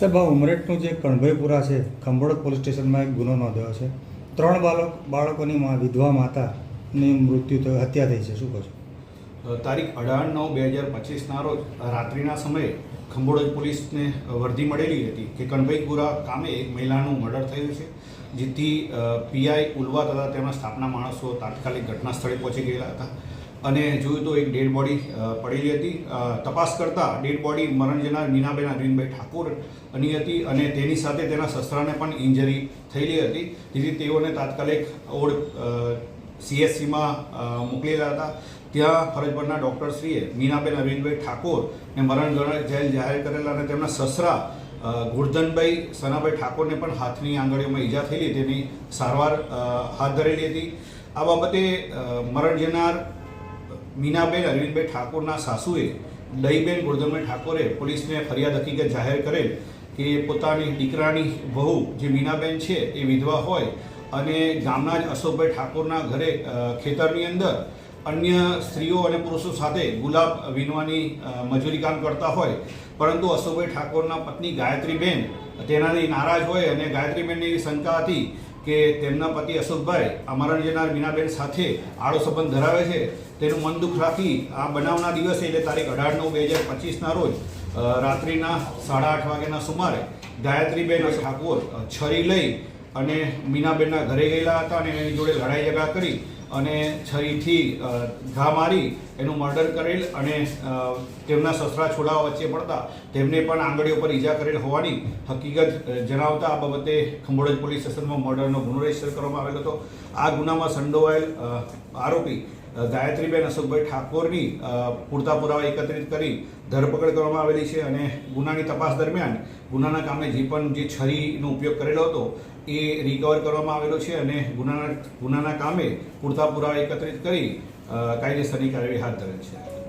સાહેબ, આ ઉમરેઠનું જે કણભાઈપુરા છે ખંભોળ પોલીસ સ્ટેશનમાં એક ગુનો નોંધ્યો છે. ત્રણ બાળક બાળકોની વિધવા માતાની મૃત્યુ થયું, હત્યા થઈ છે. શું કહો તારીખ અઢાર નવ બે હજાર પચીસના રોજ, રાત્રિના સમયે ખંભોળજ પોલીસને વર્ધી મળેલી હતી કે કણભાઈપુરા ગામે એક મહિલાનું મર્ડર થયું છે, જેથી પીઆઈ ઉલવા તથા તેમના સ્થાપના માણસો તાત્કાલિક ઘટના સ્થળે પહોંચી ગયેલા હતા. અને જોયું તો એક ડેડ બોડી પડેલી હતી. તપાસ કરતાં ડેડ બોડી મરણ જનાર મીનાબેન અરવિંદભાઈ ઠાકોરની હતી અને તેની સાથે તેના સસરાને પણ ઇન્જરી થયેલી હતી. જેથી તેઓને તાત્કાલિક ઓડ સીએસસીમાં મોકલેલા હતા. ત્યાં ફરજ પરના ડૉક્ટરશ્રીએ મીનાબેન અરવિંદભાઈ ઠાકોરને મરણ જેલ જાહેર કરેલા અને તેમના સસરા ગુરધનભાઈ સનાભાઈ ઠાકોરને પણ હાથની આંગળીઓમાં ઈજા થયેલી તેની સારવાર હાથ ધરેલી હતી. આ બાબતે મરણ જનાર મીનાબેન અરવિંદભાઈ ઠાકોરના સાસુએ, દહીબેન ગોરધનભાઈ ઠાકોરે પોલીસને ફરિયાદ હકીકત જાહેર કરેલ કે પોતાની દીકરાની વહુ જે મીનાબેન છે એ વિધવા હોય અને ગામના જ અશોકભાઈ ઠાકોરના ઘરે ખેતરની અંદર અન્ય સ્ત્રીઓ અને પુરુષો સાથે ગુલાબ વીણવાની મજૂરી કામ કરતા હોય. પરંતુ અશોકભાઈ ઠાકોરના પત્ની ગાયત્રીબેન તેનાથી નારાજ હોય અને ગાયત્રીબેનની શંકા હતી કે તેમના પતિ અશોકભાઈ અમારા જનાર મીનાબેન સાથે આડો સંબંધ ધરાવે છે, તેનું મન દુઃખ રાખી આ બનાવના દિવસે, એટલે તારીખ અઢાર નવ બે હજાર પચીસના રોજ રાત્રિના સાડા આઠ વાગ્યાના સુમારે ગાયત્રીબેન ઠાકોર છરી લઈ અને મીનાબેનના ઘરે ગયેલા હતા અને એની જોડે લડાઈ ઝઘડા કરી અને છરીથી ઘા મારી, એનું મર્ડર કરેલ અને તેમના સસરા છોડાવા વચ્ચે પડતા, તેમને પણ આંગળી ઉપર ઈજા કરેલ હોવાની હકીકત જણાવતા આ બાબતે ખંભોળજ પોલીસ સ્ટેશનમાં મર્ડરનો ગુનો રજિસ્ટર કરવામાં આવેલો હતો. આ ગુનામાં સંડોવાયેલ આરોપી ગાયત્રીબેન અશોકભાઈ ઠાકોરની પૂરતા પુરાવા એકત્રિત કરી ધરપકડ કરવામાં આવેલી છે અને ગુનાની તપાસ દરમિયાન ગુનાના કામે જે પણ જે છરીનો ઉપયોગ કરેલો હતો એ રિકવર કરવામાં આવેલો છે અને ગુનાના ગુનાના કામે પૂરતા પુરાવા એકત્રિત કરી કાયદેસરની કાર્યવાહી હાથ ધરેલ છે.